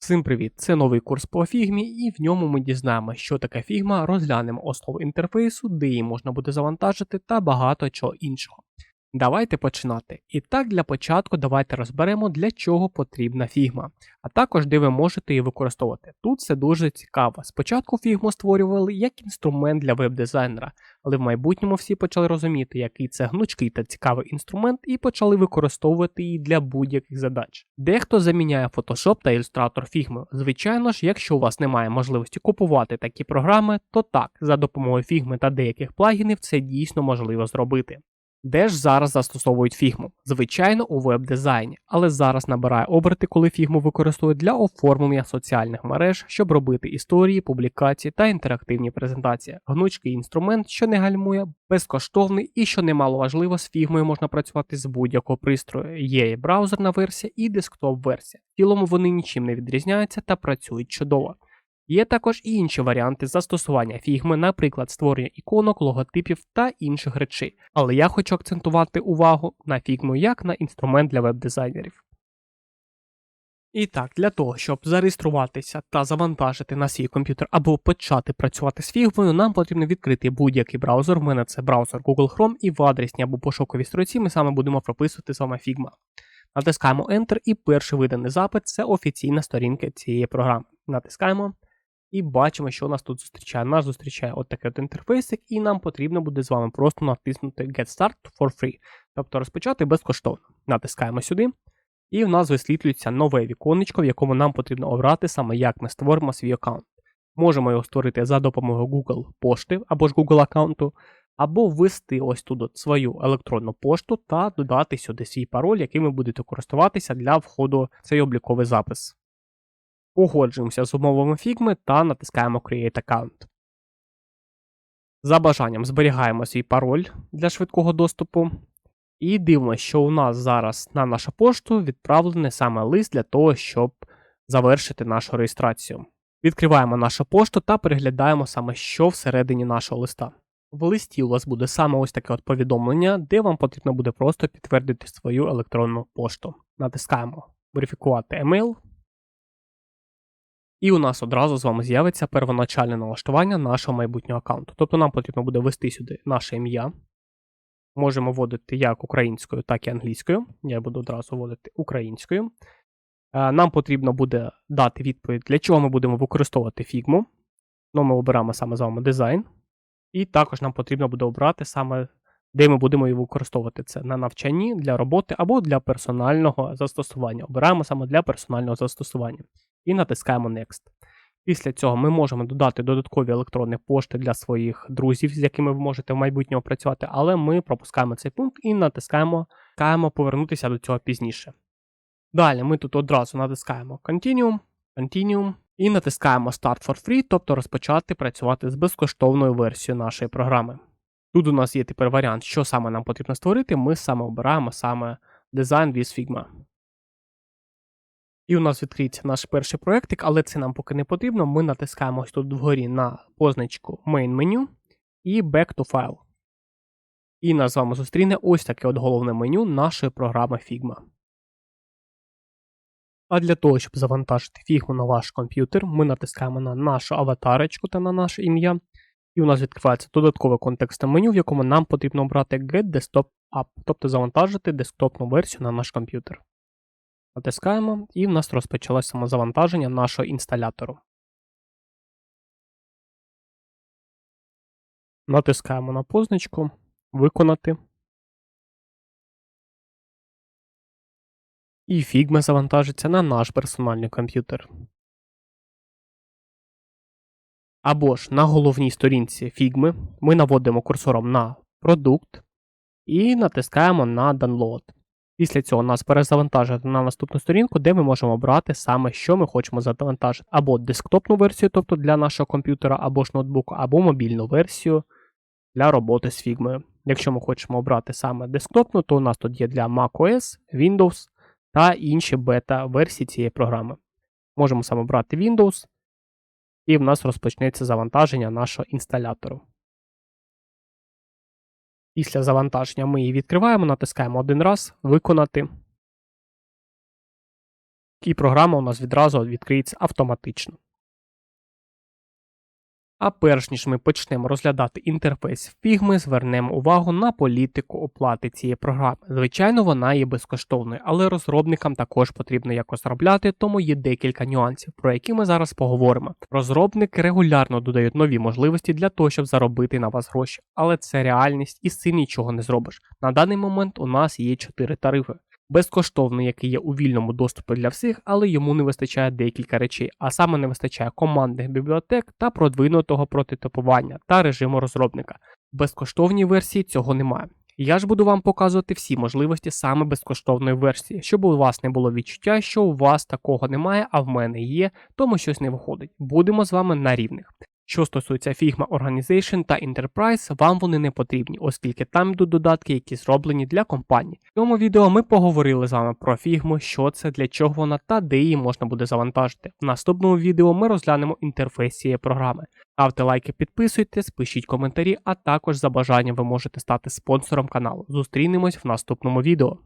Всім привіт! Це новий курс по фігмі, і в ньому ми дізнаємо, що таке фігма, розглянемо основу інтерфейсу, де її можна буде завантажити та багато чого іншого. Давайте починати. І так, для початку давайте розберемо, для чого потрібна фігма, а також де ви можете її використовувати. Тут все дуже цікаво. Спочатку фігму створювали як інструмент для веб-дизайнера, але в майбутньому всі почали розуміти, який це гнучкий та цікавий інструмент, і почали використовувати її для будь-яких задач. Дехто заміняє Photoshop та Illustrator фігмою. Звичайно ж, якщо у вас немає можливості купувати такі програми, то так, за допомогою фігми та деяких плагінів це дійсно можливо зробити. Де ж зараз застосовують фігму? Звичайно, у веб-дизайні, але зараз набирає оберти, коли фігму використовують для оформлення соціальних мереж, щоб робити історії, публікації та інтерактивні презентації. Гнучкий інструмент, що не гальмує, безкоштовний і, що немало важливо, з фігмою можна працювати з будь-якого пристрою. Є і браузерна версія, і десктоп-версія. В цілому вони нічим не відрізняються та працюють чудово. Є також і інші варіанти застосування фігми, наприклад, створення іконок, логотипів та інших речей. Але я хочу акцентувати увагу на фігму як на інструмент для веб-дизайнерів. І так, для того, щоб зареєструватися та завантажити на свій комп'ютер або почати працювати з фігмою, нам потрібно відкрити будь-який браузер. У мене це браузер Google Chrome, і в адресні або пошуковій строці ми саме будемо прописувати вами Figma. Натискаємо Enter, і перший виданий запит це офіційна сторінка цієї програми. Натискаємо. І бачимо, що нас тут зустрічає. Нас зустрічає от такий от інтерфейсик, і нам потрібно буде з вами просто натиснути Get Start for free. Тобто розпочати безкоштовно. Натискаємо сюди, і в нас висвітлюється нове віконечко, в якому нам потрібно обрати саме, як ми створимо свій аккаунт. Можемо його створити за допомогою Google пошти або ж Google аккаунту, або ввести ось тут свою електронну пошту та додати сюди свій пароль, яким ви будете користуватися для входу в цей обліковий запис. Погоджуємося з умовами фігми та натискаємо Create Account. За бажанням зберігаємо свій пароль для швидкого доступу. І дивимося, що у нас зараз на нашу пошту відправлений саме лист для того, щоб завершити нашу реєстрацію. Відкриваємо нашу пошту та переглядаємо саме, що всередині нашого листа. В листі у вас буде саме ось таке от повідомлення, де вам потрібно буде просто підтвердити свою електронну пошту. Натискаємо Верифікувати емейл. І у нас одразу з вами з'явиться первоначальне налаштування нашого майбутнього аккаунту. Тобто нам потрібно буде ввести сюди наше ім'я. Можемо вводити як українською, так і англійською. Я буду одразу вводити українською. Е, нам потрібно буде дати відповідь, для чого ми будемо використовувати фігму. Ну, ми обираємо саме з вами дизайн. І також нам потрібно буде обрати саме, де ми будемо її використовувати це на навчанні, для роботи або для персонального застосування. Обираємо саме для персонального застосування і натискаємо Next. Після цього ми можемо додати додаткові електронні пошти для своїх друзів, з якими ви можете в майбутньому працювати, але ми пропускаємо цей пункт і натискаємо повернутися до цього пізніше. Далі ми тут одразу натискаємо Continue, Continue і натискаємо Start for Free, тобто розпочати працювати з безкоштовною версією нашої програми. Тут у нас є тепер варіант, що саме нам потрібно створити. Ми саме обираємо саме Design with Figma. І у нас відкриється наш перший проєктик, але це нам поки не потрібно. Ми натискаємо ось тут вгорі на позначку Main Menu і Back to File. І нас з вами зустріне ось таке от головне меню нашої програми Figma. А для того, щоб завантажити Figma на ваш комп'ютер, ми натискаємо на нашу аватарочку та на наше ім'я. І у нас відкривається додаткове контекстне меню, в якому нам потрібно обрати Get Desktop App, тобто завантажити десктопну версію на наш комп'ютер. Натискаємо, і в нас розпочалось самозавантаження нашого інсталятору. Натискаємо на позначку Виконати. І Figma завантажиться на наш персональний комп'ютер. Або ж на головній сторінці Figma ми наводимо курсором на продукт і натискаємо на Download. Після цього нас перезавантажити на наступну сторінку, де ми можемо обрати саме, що ми хочемо завантажити, або десктопну версію, тобто для нашого комп'ютера, або ж ноутбуку, або мобільну версію для роботи з фігмою. Якщо ми хочемо обрати саме десктопну, то у нас тут є для macOS, Windows та інші бета-версії цієї програми. Можемо саме обрати Windows, і в нас розпочнеться завантаження нашого інсталятору. Після завантаження ми її відкриваємо, натискаємо один раз, виконати. і програма у нас відразу відкриється автоматично. А перш ніж ми почнемо розглядати інтерфейс Figma, звернемо увагу на політику оплати цієї програми. Звичайно, вона є безкоштовною, але розробникам також потрібно якось заробляти, тому є декілька нюансів, про які ми зараз поговоримо. Розробники регулярно додають нові можливості для того, щоб заробити на вас гроші, але це реальність і з цим нічого не зробиш. На даний момент у нас є 4 тарифи. Безкоштовний, який є у вільному доступі для всіх, але йому не вистачає декілька речей, а саме не вистачає командних бібліотек та продвинутого протитипування та режиму розробника. Безкоштовній версії цього немає. Я ж буду вам показувати всі можливості саме безкоштовної версії, щоб у вас не було відчуття, що у вас такого немає, а в мене є, тому щось не виходить. Будемо з вами на рівних. Що стосується Figma Organization та Enterprise, вам вони не потрібні, оскільки там йдуть додатки, які зроблені для компаній. В цьому відео ми поговорили з вами про Figma, що це, для чого вона та де її можна буде завантажити. В наступному відео ми розглянемо інтерфейс цієї програми. Ставте лайки, підписуйтесь, пишіть коментарі, а також за бажанням ви можете стати спонсором каналу. Зустрінемось в наступному відео.